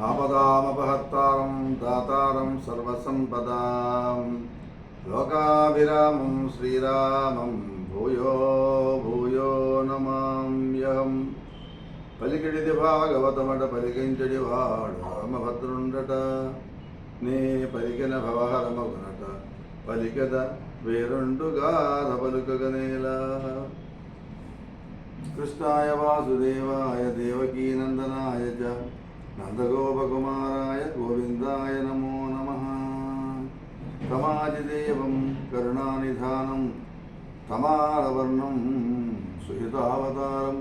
ఆపదామపహర్తారం దాతారం సర్వసంపదాం లోకాభిరామం శ్రీరామం భూయో భూయో నమామ్యహం పలికిడిది భాగవతమట పలికించడి వాడు రామభద్రుండట నే పలికిన భవహరమగునట పలికద వేరుండుగాధ పలుకగనేలా కృష్ణాయ వాసుదేవాయ దేవకీనందనాయ చ నందగోపకుమారాయ గోవిందాయ నమో నమ తమాజిదేవం కరుణానిధానం తమారవర్ణం సుహితావతారం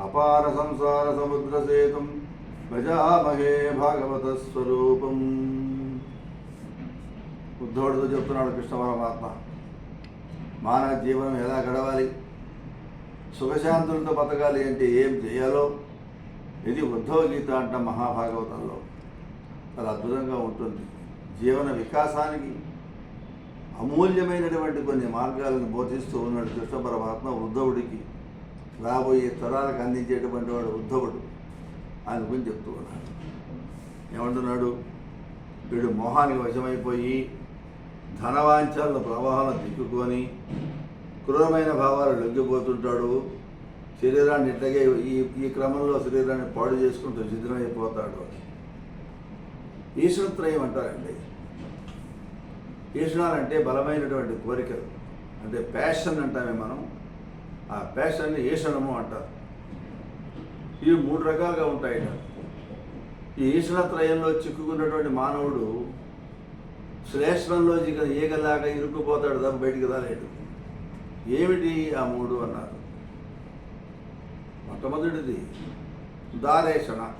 అపార సంసార సముద్రసేతుం భజామహే భాగవత స్వరూపం ఉద్ధవుడితో చెప్తున్నాడు కృష్ణ పరమాత్మ మానవ జీవనం ఎలా గడవాలి? సుఖశాంతులతో బతకాలి అంటే ఏం చేయాలో? ఇది ఉద్ధవ గీత అంట మహాభాగవతంలో. చాలా అద్భుతంగా ఉంటుంది. జీవన వికాసానికి అమూల్యమైనటువంటి కొన్ని మార్గాలను బోధిస్తూ ఉన్నాడు కృష్ణ పరమాత్మ ఉద్ధవుడికి. రాబోయే తరాలకు అందించేటువంటి వాడు ఉద్ధవుడు. ఆయన గురించి చెప్తూ ఉన్నాడు. ఏమంటున్నాడు? వీడు మోహానికి వశమైపోయి ధనవాంఛాలను ప్రవాహాలను దిక్కుకొని క్రూరమైన భావాలు లొంగిపోతుంటాడు. శరీరాన్ని ఇట్లాగే ఈ ఈ క్రమంలో శరీరాన్ని పాడు చేసుకుంటూ శిథిలమైపోతాడు ఈశ్వరత్రయం అంటారండి. ఈశ్వరాలంటే బలమైనటువంటి కోరికలు. అంటే ప్యాషన్ అంటామే మనం. ఆ ప్యాషన్ని ఈశ్వరము అంటారు. ఇవి మూడు రకాలుగా ఉంటాయి ఈ ఈశ్వరత్రయంలో చిక్కుకున్నటువంటి మానవుడు శ్లేష్మంలో ఈగలాగా ఇరుక్కుపోతాడు తప్ప బయటికి రాలేడు. ఏమిటి ఆ మూడు అన్నారు. మొట్టమొదటిది దారేషణ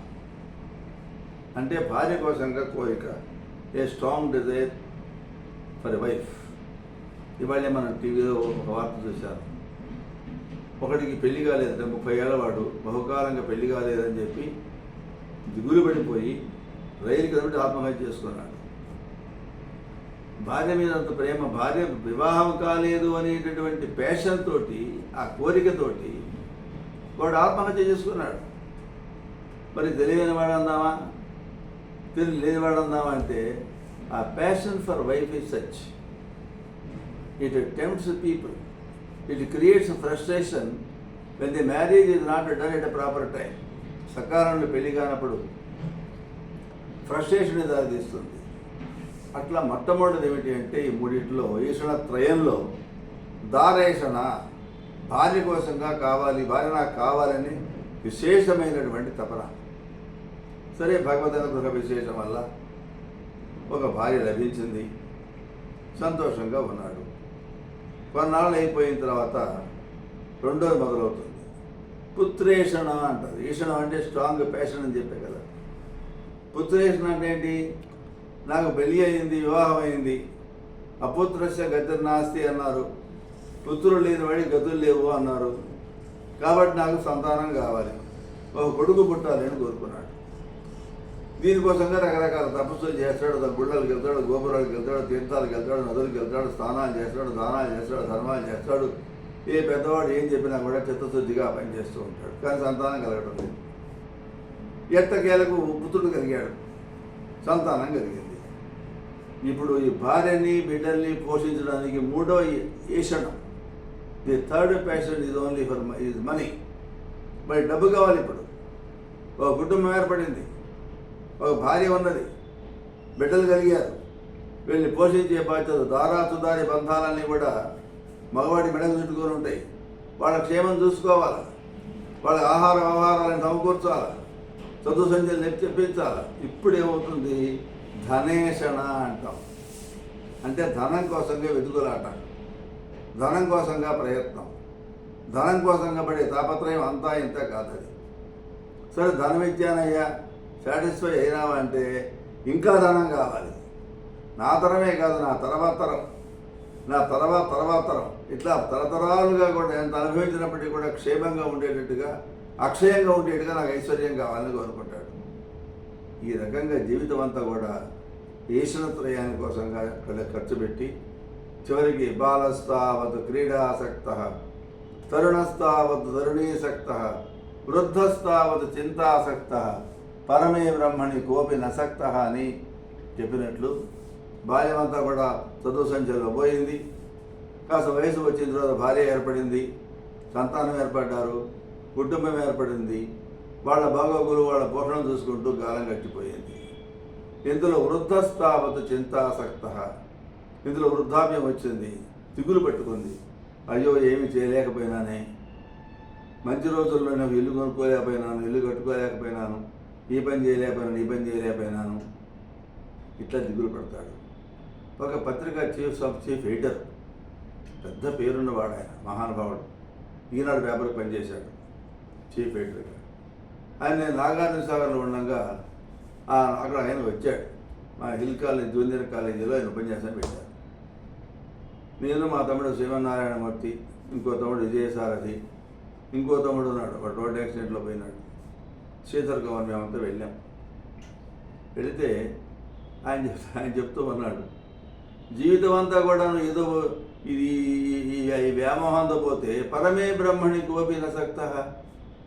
అంటే భార్య కోసంగా కోరిక. A strong desire for wife. ఇవాళ మనం టీవీలో ఒక వార్త చూశారు. ఒకటికి పెళ్ళి కాలేదంటే ముప్పై ఏళ్ళ వాడు. బహుకాలంగా పెళ్ళి కాలేదని చెప్పి దిగులు పడిపోయి రైలు కదబడి ఆత్మహత్య చేసుకున్నాడు. భార్య మీద అంత ప్రేమ భార్య వివాహం కాలేదు అనేటటువంటి ప్యాషన్ తోటి ఆ కోరికతోటి వాడు ఆత్మహత్య చేసుకున్నాడు. మరి తెలియని వాడు అందామా? తెలివి లేనివాడు అందామా అంటే ఆ passion for wife is such it tempts people it creates frustration when the marriage is not done at proper time సకాలంలో పెళ్ళి కానప్పుడు ఫ్రస్ట్రేషన్ దారితీస్తుంది. అట్లా మొట్టమొదటిది ఏమిటి అంటే ఈ మూడింటిలో ఈషణ త్రయంలో దారేషణ భార్య కోసంగా కావాలి భార్య నాకు కావాలని విశేషమైనటువంటి తపన. సరే భగవద్ అనుగ్రహ విశేషం వల్ల ఒక భార్య లభించింది. సంతోషంగా ఉన్నాడు. కొన్నాళ్ళు అయిపోయిన తర్వాత రెండోది మొదలవుతుంది. పుత్రేషణ అంటారు ఈషణం అంటే స్ట్రాంగ్ ప్యాషన్ అని చెప్పే కదా. పుత్రేషణ అంటే ఏంటి? నాకు పెళ్ళి అయింది వివాహం అయింది. అపుత్రస్య గతిర్నాస్తి అన్నారు. పుత్రులు లేని వాడి గతులు లేవు అన్నారు. కాబట్టి నాకు సంతానం కావాలి. ఒక కొడుకు పుట్టాలి అని కోరుకున్నాడు. దీనికోసంగా రకరకాల తపస్సులు చేస్తాడు తన గుళ్ళకి వెళ్తాడు గోపురాలకు వెళ్తాడు తీర్థాలకు వెళ్తాడు నదులకు వెళ్తాడు స్నానాలు చేస్తాడు దానాలు చేస్తాడు ధర్మాలు చేస్తాడు. ఏ పెద్దవాడు ఏం చెప్పినా కూడా చిత్తశుద్ధిగా పనిచేస్తూ ఉంటాడు. కానీ సంతానం కలగడం లేదు. ఎట్టకేలకు పుత్రుడు కలిగాడు. సంతానం కలిగింది. ఇప్పుడు ఈ భార్యని బిడ్డల్ని పోషించడానికి మూడో ఈషణం ది థర్డ్ ప్యాషన్ ఇది ఓన్లీ ఫర్ ఈజ్ మనీ మరి డబ్బు కావాలి ఇప్పుడు. ఒక కుటుంబం ఏర్పడింది. ఒక భార్య ఉన్నది. బిడ్డలు కలిగారు. వీళ్ళని పోషించే బాధ్యత దారాతుదారి బంధాలన్నీ కూడా మగవాడి మెడకు చుట్టుకొని ఉంటాయి. వాళ్ళ క్షేమం చూసుకోవాలి? వాళ్ళ ఆహార వ్యవహారాలను సమకూర్చాలి? చదువు సంధ్యలు నెప్పి చెప్పించాలి? ఇప్పుడు ఏమవుతుంది ధనేషణ అంటాం. అంటే ధనం కోసంగా వెతుకులాట. ధనం కోసంగా ప్రయత్నం. ధనం కోసంగా పడే తాపత్రయం అంతా ఇంత కాదది. సరే ధనం ఇచ్చానయ్యా సాటిస్ఫై అయినావా అంటే ఇంకా ధనం కావాలి. నా తరమే కాదు నా తర్వాత తరం. నా తర్వాత తర్వాత తరం. ఇట్లా తరతరాలుగా కూడా ఎంత అనుభవించినప్పటికీ కూడా క్షేమంగా ఉండేటట్టుగా అక్షయంగా ఉండేట్టుగా నాకు ఐశ్వర్యం కావాలని కోరుకుంటాడు. ఈ రకంగా జీవితం అంతా కూడా ఈశ్వరత్రయాని కోసంగా ఖర్చు పెట్టి చివరికి బాలస్తావత్ క్రీడాసక్త తరుణస్తావత్ తరుణీసక్త వృద్ధస్తావత్ చింతాసక్త పరమే బ్రహ్మణి కోపి నసక్త అని చెప్పినట్లు బాల్యమంతా కూడా చదువు సంచలో పోయింది. కాస్త వయసు వచ్చిన తర్వాత భార్య ఏర్పడింది సంతానం ఏర్పడ్డారు కుటుంబం ఏర్పడింది వాళ్ళ బాగోగులు వాళ్ళ పోషణ చూసుకుంటూ గాలం గట్టిపోయింది ఇందులో వృద్ధస్థావత చింతాసక్త ఇందులో వృద్ధాప్యం వచ్చింది దిగులు పట్టుకుంది. అయ్యో ఏమి చేయలేకపోయినానే. మంచి రోజుల్లో నేను ఇల్లు కొనుక్కోలేకపోయినాను ఇల్లు కట్టుకోలేకపోయినాను. ఈ పని చేయలేకపోయినాను ఈ పని చేయలేకపోయినాను. ఇట్లా దిగులు పడతాడు. ఒక పత్రిక చీఫ్ ఆఫ్ చీఫ్ ఎడిటర్ పెద్ద పేరున్నవాడు ఆయన మహానుభావుడు. ఈనాడు పేపర్ పనిచేశాడు చీఫ్ ఎడిటర్గా ఆయన నేను నాగార్జున సాగర్లో ఉండగా ఆ, అక్కడ ఆయన వచ్చాడు. మా హిల్ కాలేజ్ జూనియర్ కాలేజీలో ఆయన ఉపన్యాసం పెట్టారు. నేను మా తమ్ముడు శివనారాయణమూర్తి ఇంకో తమ్ముడు విజయసారథి ఇంకో తమ్ముడు ఉన్నాడు వాడు రోడ్ యాక్సిడెంట్లో పోయినాడు. శ్రీధర్ గౌన్ మేమంతా వెళ్ళాం. వెళితే ఆయన ఆయన చెప్తూ ఉన్నాడు జీవితం అంతా కూడా ఏదో ఇది ఈ- ఈ వ్యామోహంతో పోతే పరమే బ్రహ్మణి కోపి నసక్త.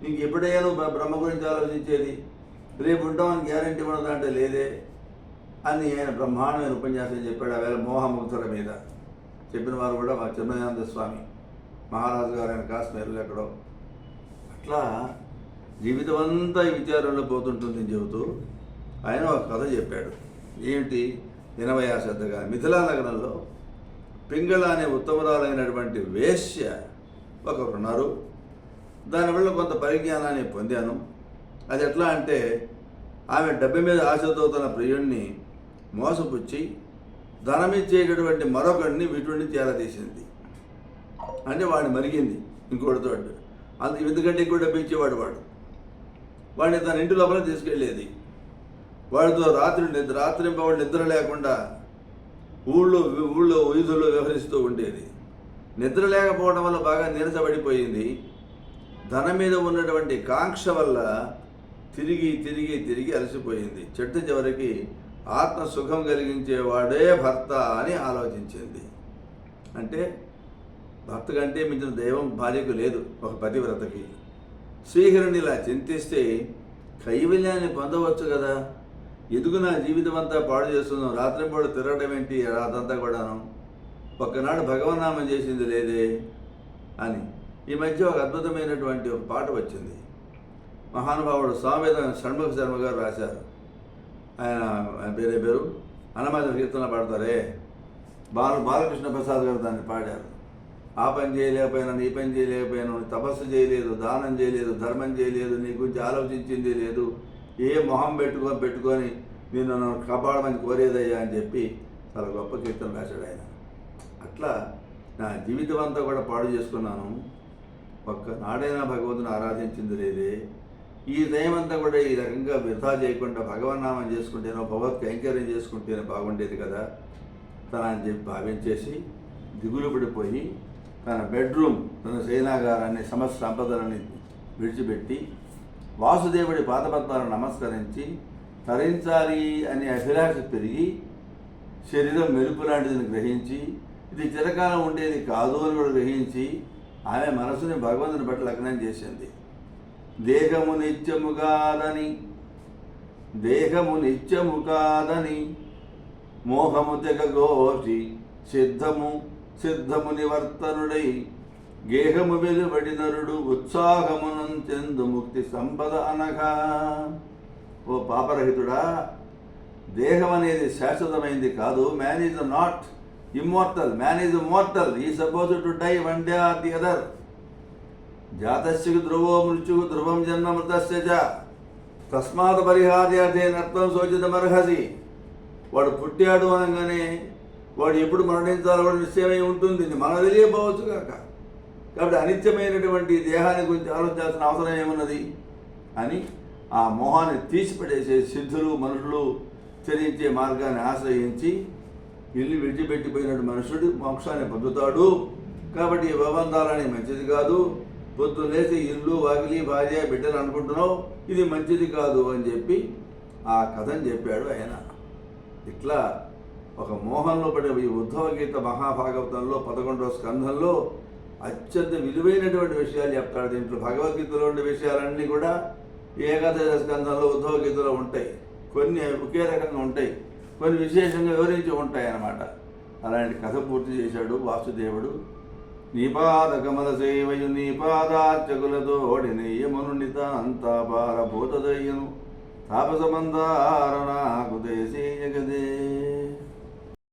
ఇంక ఎప్పుడైనా బ్ర- బ్రహ్మ గురించి ఆలోచించేది? రేపు ఉంటామని గ్యారంటీ ఉండదంటే లేదే అని ఆయన బ్రహ్మాండమైన ఉపన్యాసం చెప్పాడు ఆ వేళ మోహముగ్ధుల మీద. చెప్పిన వారు కూడా మా చిన్మయానంద స్వామి మహారాజు గారు ఆయన కాశ్మీర్లో ఎక్కడో. అట్లా జీవితం అంతా ఈ విచారంలో పోతుంటుందని చెబుతూ ఆయన ఒక కథ చెప్పాడు. ఏమిటి? ఎనభై శ్రద్ధగా. మిథిలా నగరంలో పింగళ అనే ఉత్తమరాలైనటువంటి వేశ్య ఒకరు ఉన్నారు. దానివల్ల కొంత పరిజ్ఞానాన్ని పొందాను. అది ఎట్లా అంటే ఆమె డబ్బు మీద ఆశతో తన ప్రియుణ్ణి మోసపుచ్చి ధనమిచ్చేటటువంటి మరొకడిని వీటిని చేరదీసింది అంటే వాడిని మరిగింది ఇంకోటితో అంత ఎందుకంటే ఇంకో డబ్బు ఇచ్చేవాడు వాడు. వాడిని తన ఇంటి లోపల తీసుకెళ్ళేది. వాడితో రాత్రి నిద్ర రాత్రి వాళ్ళు నిద్ర లేకుండా ఊళ్ళో ఊళ్ళో వీధుల్లో వ్యవహరిస్తూ ఉండేది. నిద్ర లేకపోవడం వల్ల బాగా నీరసపడిపోయింది. ధనం మీద ఉన్నటువంటి కాంక్ష వల్ల తిరిగి తిరిగి తిరిగి అలసిపోయింది. చెట్టు చివరికి ఆత్మ సుఖం కలిగించేవాడే భర్త అని ఆలోచించింది. అంటే భర్త కంటే మించిన దైవం భార్యకు లేదు ఒక పతివ్రతకి. శ్రీహరిని ఇలా చింతిస్తే కైవల్యాన్ని పొందవచ్చు కదా. ఎందుకు నా జీవితం అంతా పాడు చేస్తున్నాం రాత్రింపాడు తిరగడం ఏంటి? రాతంతా కూడాను. ఒక్కనాడు భగవన్నామం చేసింది లేదే అని. ఈ మధ్య ఒక అద్భుతమైనటువంటి ఒక పాట వచ్చింది. మహానుభావుడు స్వామి షణ్ముఖ శర్మ గారు రాశారు. ఆయన పేరే పేరు? అన్నమాజ కీర్తన పాడతారే? బాల బాలకృష్ణ ప్రసాద్ గారు దాన్ని పాడారు. ఆ పని చేయలేకపోయినా నీ పని చేయలేకపోయినా తపస్సు చేయలేదు దానం చేయలేదు ధర్మం చేయలేదు నీ గురించి ఆలోచించింది లేదు. ఏ మొహం పెట్టుకొని పెట్టుకొని నేను నన్ను కాపాడమని కోరేదయ్యా అని చెప్పి చాలా గొప్ప కీర్తన రాశాడు ఆయన. అట్లా నా జీవితం అంతా కూడా పాడు చేసుకున్నాను. ఒక్క నాడైనా భగవంతుని ఆరాధించింది లేదే. ఈ టైం కూడా ఈ రకంగా వృధా చేయకుండా భగవన్నామం చేసుకుంటేనో భగవత్ కైంకర్యం చేసుకుంటేనే బాగుండేది కదా తన అని చెప్పి భావించేసి దిగులు పడిపోయి తన బెడ్రూమ్ తన సేనాగారాన్ని సమస్త సంపదలని విడిచిపెట్టి వాసుదేవుడి పాదపద్మాలను నమస్కరించి తరించాలి అనే అభిలాష పెరిగి శరీరం మెరుపు లాంటిదని గ్రహించి ఇది చిరకాలం ఉండేది కాదు అని కూడా గ్రహించి ఆమె మనసుని భగవంతుని బట్టి లగ్నం చేసింది. దేహము నిత్యము కాదని దేహము నిత్యము కాదని మోహము తెగగోటి సిద్ధము సిద్ధము నివర్తనుడై గేహము వెలువడి నరుడు ఉత్సాహమునంచెందు ముక్తి సంపద అనగా. ఓ పాపరహితుడా దేహం అనేది శాశ్వతమైంది కాదు man is not immortal man is mortal ఈ suppose to die one day or the other జాతస్యకు ధ్రువో మృత్యుకు ధ్రువం జన్మ మృతస్య తస్మాత్ పరిహార్యార్థే నత్వం శోచితమర్హసి. వాడు పుట్టాడు అనగానే వాడు ఎప్పుడు మరణించాలో వాడు నిశ్చయమై ఉంటుంది. మనం తెలియపోవచ్చు కాక కాబట్టి అనిత్యమైనటువంటి దేహాన్ని గురించి ఆలోచించాల్సిన అవసరం ఏమున్నది? అని ఆ మోహాన్ని తీసిపడేసే సిద్ధులు మనుషులు చరించే మార్గాన్ని ఆశ్రయించి ఇల్లు విడిచిపెట్టిపోయినట్టు మనుషుడు మోక్షాన్ని పొందుతాడు. కాబట్టి ఈ భవంతాలని మంచిది కాదు. పొద్దున్నేసి ఇల్లు వాకిలి భార్య బిడ్డలు అనుకుంటున్నావు? ఇది మంచిది కాదు అని చెప్పి ఆ కథని చెప్పాడు ఆయన. ఇట్లా ఒక మోహంలో పడే ఈ ఉద్ధవ గీత మహాభాగవతంలో పదకొండవ స్కంధంలో అత్యంత విలువైనటువంటి విషయాలు చెప్తాడు. దీంట్లో భగవద్గీతలో ఉండే విషయాలన్నీ కూడా ఏకాదశ స్కంధంలో ఉద్ధవ గీతలో ఉంటాయి. కొన్ని ఒకే రకంగా ఉంటాయి. కొన్ని విశేషంగా వివరించి ఉంటాయి అన్నమాట అలాంటి కథ పూర్తి చేశాడు వాసుదేవుడు. నీపాద కమల సేవయు నీపాదార్చకులతోడి నెయ్యమనునిత అంతా పారభూతదయ్యను తాపసమందార నాకు దేశీయ